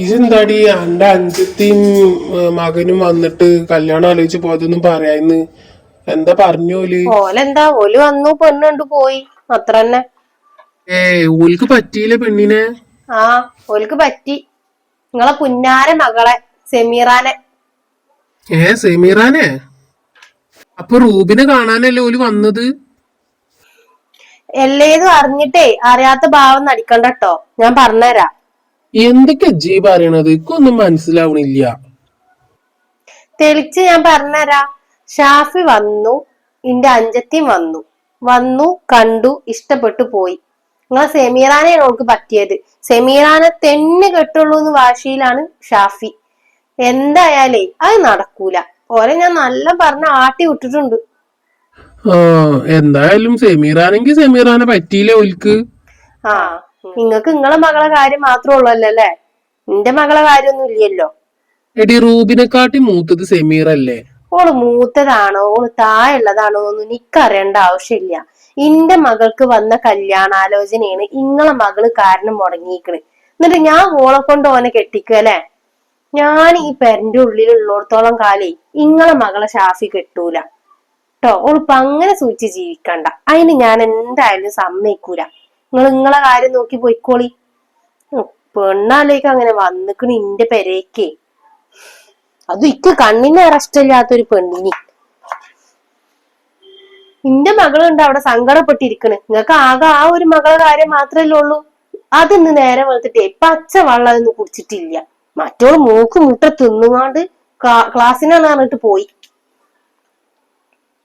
ഇതെന്താടി? എന്റെ അഞ്ചത്തിയും മകനും വന്നിട്ട് കല്യാണം ആലോചിച്ച് പോയതൊന്നും പറയാന്ന് എന്താ പറഞ്ഞോൽ ഓലെന്താ? ഓൽ വന്നു പെണ്ണ് പോയി. അത്ര തന്നെ ഏ ഓൽക്ക് പറ്റിയില്ല പെണ്ണിനെ? ആ ഓൽക്ക് പറ്റി. നിങ്ങളെ പുന്നാര മകളെ സെമീറാനെ. ഏ സെമീറാനെ? അപ്പൊ റൂബിനെ കാണാനല്ലേ ഓൽ വന്നത്? എല്ലേതും അറിഞ്ഞിട്ടേ അറിയാത്ത ഭാവം നടിക്കണ്ടട്ടോ ഞാൻ പറഞ്ഞുതരാം. എന്തൊക്കെ ജി പറയണത്? ഇക്കൊന്നും മനസ്സിലാവണില്ല. തെളിച്ച് ഞാൻ പറഞ്ഞരാ. ഷാഫി വന്നു എന്റെ അഞ്ചത്തി വന്നു. വന്നു കണ്ടു ഇഷ്ടപ്പെട്ടു പോയി. നിങ്ങളെ സെമീറാനെയാണ് ഓൾക്ക് പറ്റിയത്. സെമീറാനെ തെന്നെ കെട്ടുള്ളൂ എന്ന് വാശിയിലാണ് ഷാഫി. എന്തായാലേ അത് നടക്കൂല. ഓരെ ഞാൻ നല്ല പറഞ്ഞ ആട്ടി വിട്ടിട്ടുണ്ട്. എന്തായാലും സെമീറാനെങ്കിൽ സെമീറാനെ പറ്റിയില്ല ഓൽക്ക്? ആ നിങ്ങക്ക് നിങ്ങളെ മകളെ കാര്യം മാത്രമേ ഉള്ളല്ലോ അല്ലേ? നിന്റെ മകളെ കാര്യമൊന്നും ഇല്ലല്ലോ എടി റൂബിനെക്കാട്ടി മൂത്തത് സെമീറല്ലേ ഓൾ മൂത്തതാണോ ഓൾ താഴെയുള്ളതാണോ ഒന്നും എനിക്കറിയേണ്ട ആവശ്യമില്ല. ഇന്റെ മകൾക്ക് വന്ന കല്യാണാലോചനയാണ് ഇങ്ങളെ മകൾ കാരണം മുടങ്ങിയിക്കണ് എന്നിട്ട് ഞാൻ ഓളെ കൊണ്ട് ഓനെ കെട്ടിക്കുക അല്ലേ? ഞാൻ ഈ പെരന്റെ ഉള്ളിലുള്ളിടത്തോളം കാലേ ഇങ്ങളെ മകളെ ഷാഫി കെട്ടൂല. ട്ടോ ഓളിപ്പൊ അങ്ങനെ സൂചിച്ച് ജീവിക്കണ്ട. അതിന് ഞാൻ എന്തായാലും സമ്മതിക്കൂല. നിങ്ങൾ നിങ്ങളെ കാര്യം നോക്കി പോയിക്കോളി. പെണ്ണാലേക്ക് അങ്ങനെ വന്നിക്കണ് ഇന്റെ പെരേക്ക്. അത് ഇക്ക് കണ്ണിന് അറസ്റ്റില്ലാത്തൊരു പെണ്ണിന്. നിന്റെ മകളുണ്ട് അവിടെ സങ്കടപ്പെട്ടിരിക്കണ്. നിങ്ങൾക്ക് ആകെ ആ ഒരു മകളെ കാര്യം മാത്രല്ലേ ഉള്ളൂ. അതിന്ന് നേരെ വെളുത്തിട്ടേ പച്ച വെള്ളം ഒന്നും കുടിച്ചിട്ടില്ല. മറ്റോൾ മൂക്ക് മുട്ട തിന്നുകൊണ്ട് ക്ലാ- ക്ലാസ്സിനാണ് പറഞ്ഞിട്ട് പോയി.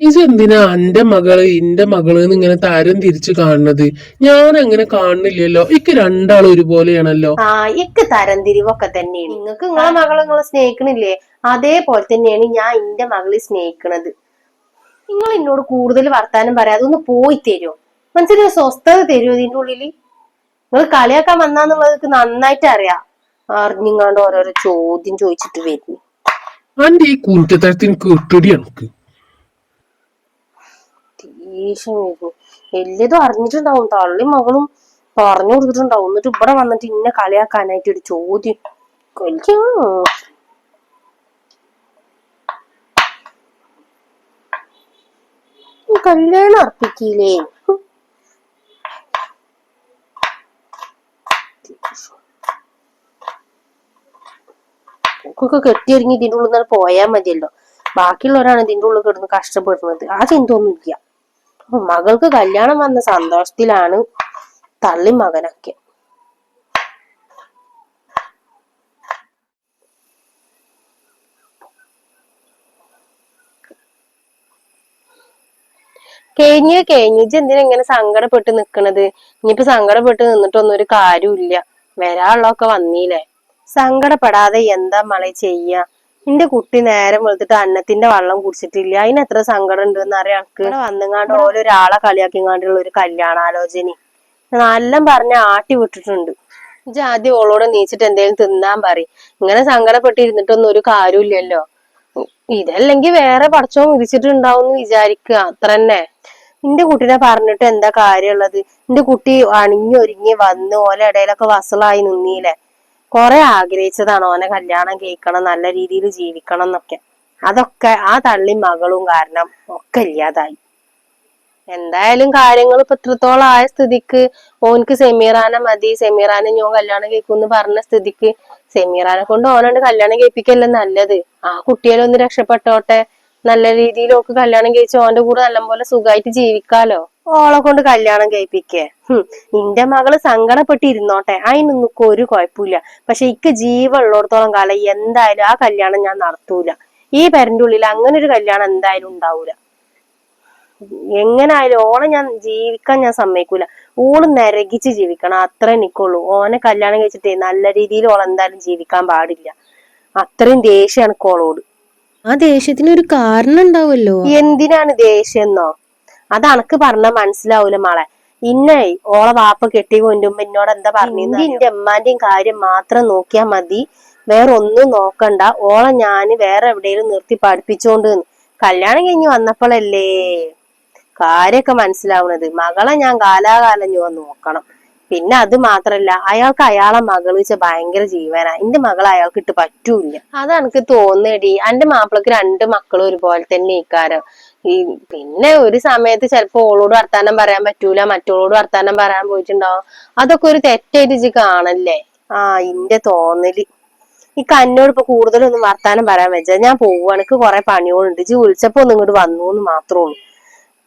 ഇതെന്തിനാ എന്റെ മകൾ എന്റെ മകൾ ഇങ്ങനെ താരം തിരിച്ചു കാണുന്നത്? ഞാൻ അങ്ങനെ കാണുന്നില്ലല്ലോ. ഇക്ക് രണ്ടാളും ഒരുപോലെയാണല്ലോ. ആ ഇക്ക് തരം തിരിവൊക്കെ തന്നെയാണ്. നിങ്ങൾക്ക് നിങ്ങളെ മകളെ നിങ്ങളെ സ്നേഹിക്കണില്ലേ? അതേപോലെ തന്നെയാണ് ഞാൻ എന്റെ മകളെ സ്നേഹിക്കണത്. നിങ്ങൾ എന്നോട് കൂടുതൽ വർത്താനം പറയാതെ ഒന്ന് പോയി തരുമോ മനസ്സിലൊരു സ്വസ്ഥത തരുമോ ഇതിന്റെ ഉള്ളിൽ? നിങ്ങൾ കളിയാക്കാൻ വന്നാന്നുള്ളത് നന്നായിട്ട് അറിയാം. അറിഞ്ഞിങ്ങാണ്ട് ഓരോരോ ചോദ്യം ചോദിച്ചിട്ട് വരുന്നു അന്റെ ഈ കുറ്റത്തരത്തിന് കിട്ടടി എനക്ക്. ദേഷ്യം വരും. എല്ലതും അറിഞ്ഞിട്ടുണ്ടാവും. തള്ളി മകളും പറഞ്ഞു കൊടുത്തിട്ടുണ്ടാവും. എന്നിട്ട് ഇവിടെ വന്നിട്ട് ഇന്നെ കളിയാക്കാനായിട്ട് ഒരു ചോദ്യം. കളിക്കോ കല്യാണം അർപ്പിക്കില്ലേ. ഒക്കെ കെട്ടിയൊരുങ്ങി ഇതിന്റെ ഉള്ളിൽ നിന്ന് പോയാൽ മതിയല്ലോ. ബാക്കിയുള്ളവരാണ് ഇതിന്റെ ഉള്ളിൽ കിടന്ന് കഷ്ടപ്പെടുന്നത്. ആ ചിന്ത മകൾക്ക് കല്യാണം വന്ന സന്തോഷത്തിലാണ് തള്ളി മകനൊക്കെ. കഴിഞ്ഞ കഴിഞ്ഞിച്ച് എന്തിനാ ഇങ്ങനെ സങ്കടപ്പെട്ട് നിക്കണത്? ഇനിയിപ്പോ സങ്കടപ്പെട്ട് നിന്നിട്ടൊന്നും ഒരു കാര്യമില്ല വരാനുള്ളതൊക്കെ വന്നീലേ സങ്കടപ്പെടാതെ എന്താ മളെ ചെയ്യാ? നിന്റെ കുട്ടി നേരം വെളുത്തിട്ട് അന്നത്തിന്റെ വെള്ളം കുടിച്ചിട്ടില്ല. അതിന് എത്ര സങ്കടം ഉണ്ടെന്ന് അറിയാം. ഇവിടെ വന്നുങ്ങാണ്ട് ഒരാളെ കളിയാക്കിങ്ങാണ്ടുള്ള ഒരു കല്യാണാലോചന. നല്ല പറഞ്ഞ ആട്ടി വിട്ടിട്ടുണ്ട്. ഇജ്ജ് ആദ്യം ഓളോട് നീച്ചിട്ട് എന്തെങ്കിലും തിന്നാൻ പറ ഇങ്ങനെ സങ്കടപ്പെട്ടിരുന്നിട്ടൊന്നും ഒരു കാര്യമില്ലല്ലോ. ഇതല്ലെങ്കിൽ വേറെ പടച്ചോ വിധിച്ചിട്ടുണ്ടാവും വിചാരിക്കുക. അത്ര തന്നെ. നിന്റെ കുട്ടീനെ പറഞ്ഞിട്ട് എന്താ കാര്യമുള്ളത്? നിന്റെ കുട്ടി അണിഞ്ഞൊരുങ്ങി വന്ന് ഓലെ ഇടയിലൊക്കെ വസളായി നിന്നീലെ? കൊറേ ആഗ്രഹിച്ചതാണ് ഓനെ കല്യാണം കഴിക്കണം നല്ല രീതിയിൽ ജീവിക്കണം എന്നൊക്കെ. അതൊക്കെ ആ തള്ളി മകളും കാരണം ഒക്കെ ഇല്ലാതായി. എന്തായാലും കാര്യങ്ങൾ ഇപ്പൊ ഇത്രത്തോളം ആയ സ്ഥിതിക്ക് ഓനക്ക് സെമീറാനെ മതി സെമീറാനെ ഞാൻ കല്യാണം കഴിക്കുമെന്ന് പറഞ്ഞ സ്ഥിതിക്ക് സെമീറാനെ കൊണ്ട് ഓനോണ്ട് കല്യാണം കഴിപ്പിക്കല്ലേ നല്ലത്. ആ കുട്ടികളെ ഒന്ന് രക്ഷപ്പെട്ടോട്ടെ. നല്ല രീതിയിൽ ഓക്ക് കല്യാണം കഴിച്ച് ഓന്റെ കൂടെ നല്ലപോലെ സുഖമായിട്ട് ജീവിക്കാലോ. ഓളെ കൊണ്ട് കല്യാണം കഴിപ്പിക്കേ. നിന്റെ മകൾ സങ്കടപ്പെട്ടിരുന്നോട്ടെ. അതിനൊന്നും ഒരു കുഴപ്പമില്ല പക്ഷെ ഇക്ക് ജീവ ഉള്ളിടത്തോളം കാലം എന്തായാലും ആ കല്യാണം ഞാൻ നടത്തൂല. ഈ പെരന്റെ ഉള്ളിൽ അങ്ങനെ ഒരു കല്യാണം എന്തായാലും ഉണ്ടാവൂല. എങ്ങനായാലും ഓളെ ഞാൻ ജീവിക്കാൻ ഞാൻ സമ്മതിക്കൂല. ഓൾ നരകിച്ച് ജീവിക്കണം. അത്ര എനിക്കുള്ളൂ ഓനെ കല്യാണം കഴിച്ചിട്ടേ നല്ല രീതിയിൽ ഓൾ എന്തായാലും ജീവിക്കാൻ പാടില്ല. അത്രയും ദേഷ്യമാണ് കോളോട് ആ ദേഷ്യത്തിന് ഒരു കാരണം ഉണ്ടാവുമല്ലോ എന്തിനാണ് ദേഷ്യം എന്നോ? അത് അനക്ക് പറഞ്ഞാൽ മനസ്സിലാവൂല മാളെ. ഇന്നേ ഓളെ വാപ്പ കെട്ടി കൊണ്ടുമ്പോ എന്നോട് എന്താ പറഞ്ഞു എന്റെ അമ്മാന്റെയും കാര്യം മാത്രം നോക്കിയാ മതി. വേറെ ഒന്നും നോക്കണ്ട. ഓളെ ഞാൻ വേറെ എവിടെയും നിർത്തി പഠിപ്പിച്ചോണ്ട് കല്യാണം കഴിഞ്ഞ് വന്നപ്പോഴല്ലേ കാര്യൊക്കെ മനസ്സിലാവണത്. മകളെ ഞാൻ കാലാകാലം ഞാൻ നോക്കണം. പിന്നെ അത് മാത്രല്ല അയാൾക്ക് അയാളെ മകൾ വെച്ച ഭയങ്കര ജീവനാ. എന്റെ മകൾ അയാൾക്ക് ഇട്ട് പറ്റൂല അത് എനിക്ക് തോന്നേടി എന്റെ മാപ്പിളക്ക് രണ്ട് മക്കളും ഒരുപോലെ തന്നെ ഇക്കാരം ഈ പിന്നെ ഒരു സമയത്ത് ചിലപ്പോ ഓളോട് വർത്താനം പറയാൻ പറ്റൂല മറ്റോളോട് വർത്താനം പറയാൻ പോയിട്ടുണ്ടാവും. അതൊക്കെ ഒരു തെറ്റായിട്ട് ഇജ്ജ് കാണല്ലേ? ആ ഇന്റെ തോന്നൽ. ഈ കന്നോട് ഇപ്പൊ കൂടുതലൊന്നും വർത്താനം പറയാൻ വെച്ചാൽ ഞാൻ പോവുക എനിക്ക് കുറെ പണികളുണ്ട്. ഇജ്ജ് വിളിച്ചപ്പോ ഒന്ന് ഇങ്ങോട്ട് വന്നു എന്ന് മാത്രമേ ഉള്ളൂ.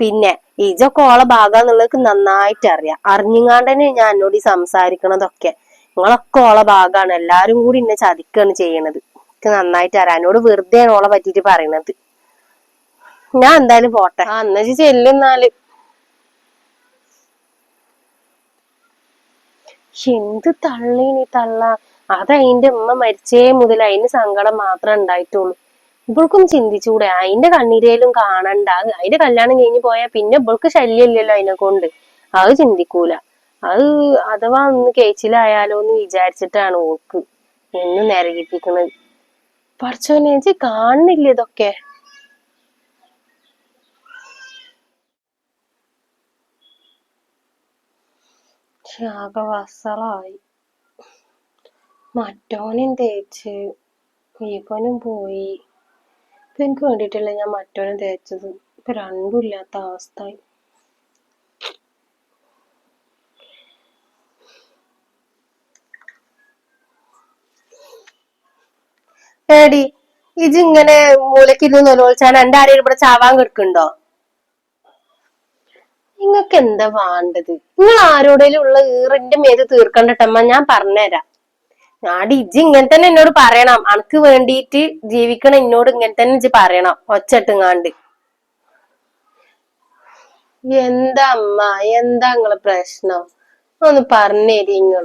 പിന്നെ ഇജൊക്കെ ഓളെ ഭാഗാന്നുള്ളത് നന്നായിട്ട് അറിയാം. അറിഞ്ഞുങ്ങാണ്ട് തന്നെ ഞാൻ എന്നോട് ഈ സംസാരിക്കണതൊക്കെ. നിങ്ങളൊക്കെ ഓളെ ഭാഗമാണ് എല്ലാരും കൂടി എന്നെ ചതിക്കാണ് ചെയ്യണത്. എനിക്ക് നന്നായിട്ട് അറിയാം. എന്നോട് വെറുതെയാണ് ഓളെ പറ്റിട്ട് പറയണത്. ഞാൻ എന്തായാലും പോട്ടെ. ആ എന്നു ചെല്ലുന്നാൽ എന്ത് തള്ളീനി തള്ള. അതതിന്റെ ഉമ്മ മരിച്ചേ മുതൽ അതിന് സങ്കടം മാത്രമേ ഉണ്ടായിട്ടുള്ളൂ. ഇവൾക്കും ചിന്തിച്ചുകൂടെ അതിന്റെ കണ്ണീരേലും കാണണ്ട. അത് അതിന്റെ കല്യാണം കഴിഞ്ഞ് പോയാൽ പിന്നെ ഇവൾക്ക് ശല്യമില്ലല്ലോ അതിനെ കൊണ്ട് അത് ചിന്തിക്കൂല. അത് അഥവാ ഒന്ന് കേച്ചിലായാലോ എന്ന് വിചാരിച്ചിട്ടാണ് ഓക്ക് എന്ന് നിരകിപ്പിക്കുന്നത് പറച്ചോനേച്ചി കാണുന്നില്ല ഇതൊക്കെ? ശാകവസളായി മറ്റോനും തേച്ച്. ഇവനും പോയി. ഇപ്പൊ എനിക്ക് വേണ്ടിയിട്ടല്ല ഞാൻ മറ്റോനും തേച്ചത്? ഇപ്പൊ രണ്ടും ഇല്ലാത്ത അവസ്ഥ ഏടി ഇജിങ്ങനെ മൂലക്കിരുന്ന് നിലവിളിച്ചാൽ എന്റെ ആരെയും ഇവിടെ ചാവാൻ കിടക്കുന്നുണ്ടോ? നിങ്ങക്ക് എന്താ വേണ്ടത്? നിങ്ങൾ ആരോടേലും ഉള്ള ഈറിന്റെ മേത് തീർക്കണ്ടട്ടമ്മ ഞാൻ പറഞ്ഞുതരാം. ആടി ഇജ്ജ് ഇങ്ങനെ തന്നെ എന്നോട് പറയണം. അനക്ക് വേണ്ടിയിട്ട് ജീവിക്കണം എന്നോട് ഇങ്ങനെ തന്നെ ഇജ്ജ് പറയണം. ഒച്ചട്ടുങ്ങാണ്ട്. എന്താ അമ്മ എന്താ നിങ്ങളെ പ്രശ്നം? ഒന്ന് പറഞ്ഞേരി നിങ്ങൾ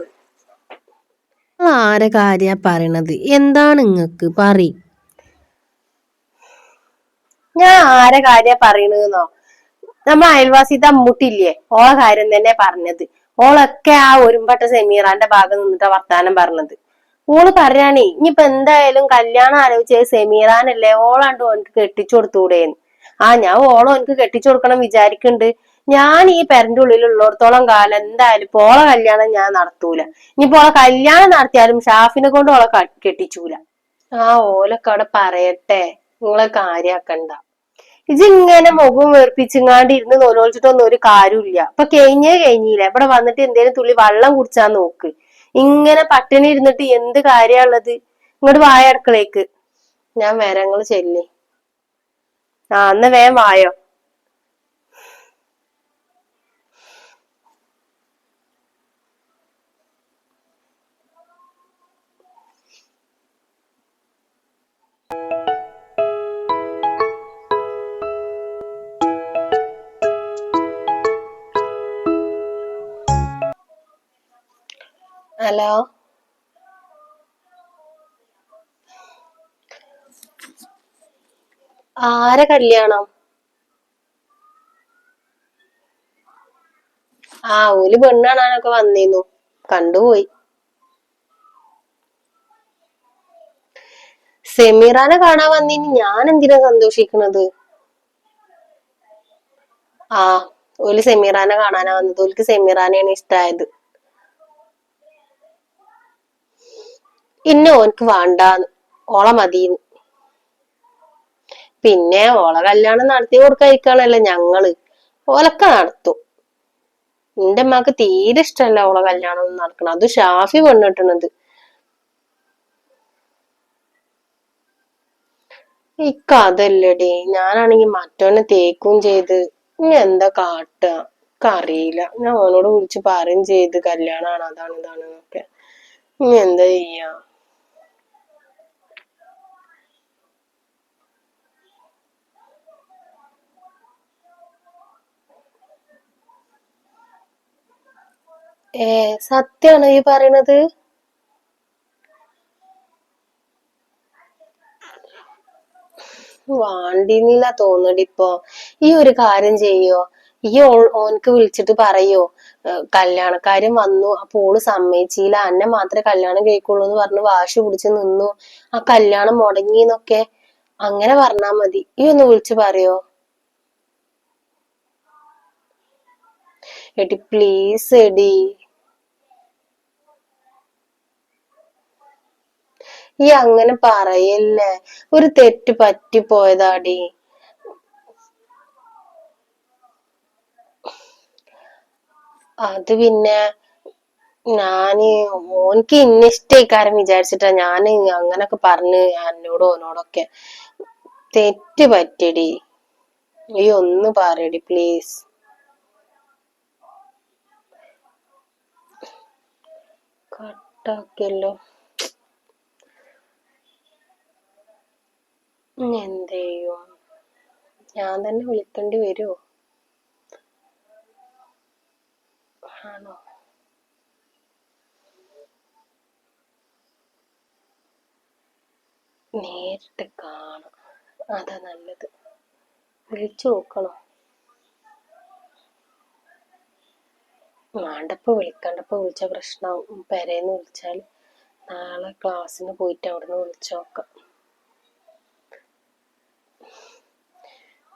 ആരെ കാര്യ പറയണത്? എന്താണ് നിങ്ങക്ക് പറ ഞാൻ ആരെ കാര്യ പറയണെന്നോ? നമ്മ അയൽവാസിത്തെ അമ്മൂട്ടില്ലേ? ഓളെ കാര്യം തന്നെ പറഞ്ഞത്. ഓളൊക്കെ ആ ഒരുമ്പട്ട സെമീറാന്റെ ഭാഗം നിന്നിട്ടാ വർത്താനം പറഞ്ഞത്. ഓൾ പറയാണേ ഇനിയിപ്പൊ എന്തായാലും കല്യാണം ആലോചിച്ചത് സെമീറാനല്ലേ ഓളാണ്ട് ഓനക്ക് കെട്ടിച്ചു കൊടുത്തൂടേന്ന്. ആ ഞാൻ ഓളം എനിക്ക് കെട്ടിച്ചു കൊടുക്കണം വിചാരിക്കുന്നുണ്ട് ഞാൻ ഈ പെരന്റെ ഉള്ളിൽ ഉള്ളിടത്തോളം കാലം എന്തായാലും ഓളെ കല്യാണം ഞാൻ നടത്തൂല. ഇനിയിപ്പോ ഓളെ കല്യാണം നടത്തിയാലും ഷാഫിനെ കൊണ്ട് ഓളെ കെട്ടിച്ചൂല. ആ ഓലൊക്കെ അവിടെ പറയട്ടെ. നിങ്ങളെ കാര്യാക്കണ്ട. ഇതിങ്ങനെ മുഖം വേർപ്പിച്ചിങ്ങാണ്ട് ഇരുന്ന് നോലോളിച്ചിട്ടൊന്നും ഒരു കാര്യമില്ല ഇപ്പൊ കഴിഞ്ഞേ കഴിഞ്ഞില്ല. ഇവിടെ വന്നിട്ട് എന്തേലും തുള്ളി വെള്ളം കുടിച്ചാ നോക്ക്. ഇങ്ങനെ പട്ടിണി ഇരുന്നിട്ട് എന്ത് കാര്യമുള്ളത് ഇങ്ങോട്ട് വായ അടുക്കളേക്ക് ഞാൻ വേറെ നിങ്ങൾ ചെല്ലി. ആ എന്നാ വേഗം വായോ. ഹലോ? ആരെ കല്യാണം? ആ ഓൽ പെണ്ണ് കാണാനൊക്കെ വന്നിരുന്നു കണ്ടുപോയി. സെമീറാനെ കാണാൻ വന്നിന്. ഞാൻ എന്തിനാ സന്തോഷിക്കണത്? ആ ഓൽ സെമീറാനെ കാണാനാ വന്നത്. ഓൽക്ക് സെമീറാനെയാണ് ഇഷ്ടായത്. ഇന്നെ ഓനക്ക് വേണ്ടാന്ന്. ഓളെ മതീന്ന്. പിന്നെ ഓളെ കല്യാണം നടത്തി കൊടുക്കാതിരിക്കാണല്ലോ ഞങ്ങൾ. ഓലൊക്കെ നടത്തും. എന്റെ അമ്മയ്ക്ക് തീരെ ഇഷ്ടമല്ല ഓളെ കല്യാണം നടക്കണം അത് ഷാഫി പെണ്ണിട്ടണത് ഇക്ക അതല്ലടി ഞാനാണെങ്കി മറ്റോനെ തേക്കും ചെയ്ത് ഇനി എന്താ കാട്ടുക അറിയില്ല ഞാൻ ഓനോട് വിളിച്ച് പറയും ചെയ്ത് കല്യാണാണ് അതാണ് ഇതാണ് എന്നൊക്കെ ഇനി എന്താ ചെയ്യാ? ഏ സത്യാണോ ഈ പറയണത്. വാണ്ടിന്നില്ല തോന്നടിപ്പോ ഈ ഒരു കാര്യം ചെയ്യോ? ഈ ഓൻക്ക് വിളിച്ചിട്ട് പറയോ? കല്യാണക്കാരൻ വന്നു അപ്പോൾ ഓൾ സമ്മതിച്ചില്ല. അന്നെ മാത്രമേ കല്യാണം കഴിക്കുള്ളൂ എന്ന് പറഞ്ഞ് വാശി പിടിച്ച് നിന്നു. ആ കല്യാണം മുടങ്ങിന്നൊക്കെ അങ്ങനെ പറഞ്ഞാ മതി. ഈ ഒന്ന് വിളിച്ചു പറയോ? എടി പ്ലീസ് എടി. ഈ അങ്ങനെ പറയല്ലേ? ഒരു തെറ്റ് പറ്റിപ്പോയതാടി. അത് പിന്നെ ഞാൻ ഓനിക്ക് ഇന്ന ഇഷ്ടേക്കാരം വിചാരിച്ചിട്ടാ ഞാൻ അങ്ങനൊക്കെ പറഞ്ഞ് എന്നോടും ഓനോടൊക്കെ. തെറ്റ് പറ്റടി ഈ ഒന്ന് പറയടി പ്ലീസ് കട്ടാക്കിയല്ലോ. എന്ത് ചെയ്യും ഞാൻ തന്നെ വിളിക്കേണ്ടി വരുമോ ആണോ? നേരിട്ട് കാണാം. അതാ നല്ലത്. വിളിച്ചു നോക്കണോ? വേണ്ടപ്പോ വിളിക്കണ്ടപ്പോ വിളിച്ച പ്രശ്നമാവും പെരേന്ന് വിളിച്ചാൽ നാളെ ക്ലാസ്സിന് പോയിട്ട് അവിടുന്ന് വിളിച്ചു നോക്കാം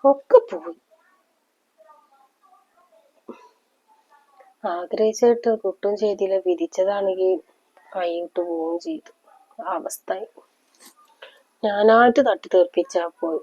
ഒക്കെ പോയി. ആഗ്രഹിച്ചിട്ട് കിട്ടും ചെയ്തില്ല. വിധിച്ചതാണെങ്കിൽ കൈയിട്ട് പോവുകയും ചെയ്തു. അവസ്ഥ ഞാനായിട്ട് തട്ടി തീർപ്പിച്ചാ പോയി